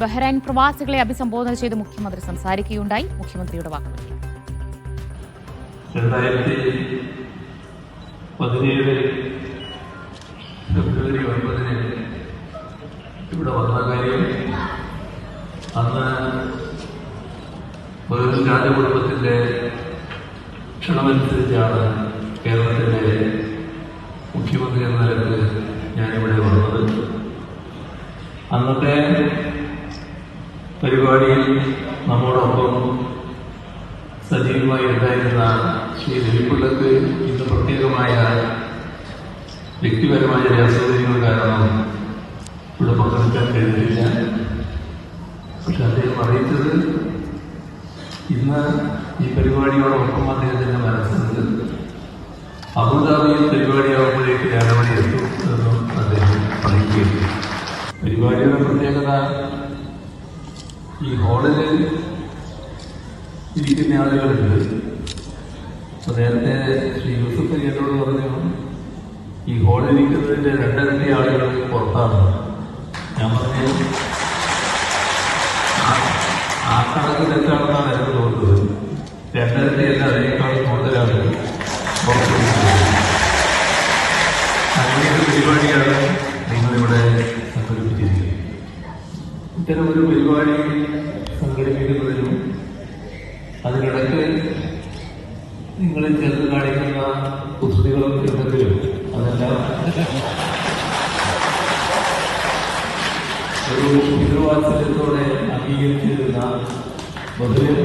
Bahrain പ്രവാസികളെ അഭിസംബോധന ചെയ്ത് മുഖ്യമന്ത്രി സംസാരിക്കുകയുണ്ടായി. മുഖ്യമന്ത്രിയുടെ വാക്കുകൾ രണ്ടായിരത്തി പതിനേഴ് ഫെബ്രുവരി ഒൻപതിന് ഇവിടെ വന്ന കാര്യം അന്ന് ഒരു രാജകുടുംബത്തിന്റെ ക്ഷണമനുസരിച്ചാണ് കേരളത്തിന്റെ മുഖ്യമന്ത്രി എന്ന നിലയ്ക്ക് ഞാനിവിടെ വന്നത്. അന്നത്തെ പരിപാടിയിൽ നമ്മോടൊപ്പം സജീവമായി ഉണ്ടായിരുന്ന ശ്രീ ദിലീപുള്ളക്ക് ഇന്ന് പ്രത്യേകമായ വ്യക്തിപരമായ ചില അസൗകര്യങ്ങൾ കാരണം ഇവിടെ പങ്കെടുക്കാൻ കഴിഞ്ഞില്ല. പക്ഷെ അദ്ദേഹം അറിയിച്ചത് ഇന്ന് ഈ പരിപാടിയോടൊപ്പം അദ്ദേഹത്തിന്റെ മനസ്സിൽ അബുദാബിയിൽ പരിപാടിയാകുമ്പോഴേക്ക് ഞാനവിടെ എത്തും എന്നും അദ്ദേഹം അറിയിക്കുകയും പരിപാടിയുടെ പ്രത്യേകത ഈ ഹോളിൽ ഇരിക്കുന്ന ആളുകളുണ്ട് അപ്പൊ നേരത്തെ ശ്രീ യൂസഫ് എന്നോട് പറഞ്ഞു ഈ ഹോളിൽ ഇരിക്കുന്നതിന്റെ രണ്ടരട്ടി ആളുകൾ പുറത്താണ്. ഞാൻ പറഞ്ഞു "ആ- കണക്ക് തെറ്റാണെന്നാണ് എനിക്ക് തോന്നുന്നത്? രണ്ടരട്ടി അല്ല അതിനേക്കാൾ കൂടുതലാണ് പുറത്തിരിക്കുന്നത് അങ്ങനെ ഒരു പരിപാടിയാണ് ഇത്തരമൊരു പരിപാടി സംഘടിപ്പിക്കുന്നതിനും അതിനിടയ്ക്ക് നിങ്ങളിൽ ചേർത്ത് കാണിക്കുന്ന കുസൃതികളും എന്തെങ്കിലും അതെല്ലാം. ഒരു പിതൃവാത്സല്യത്തോടെ അംഗീകരിച്ചിരുന്ന മധുരൻ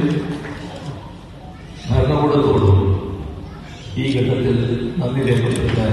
ഭരണകൂടത്തോടും ഈ ഘട്ടത്തിൽ നന്ദി രേഖപ്പെടുത്താൻ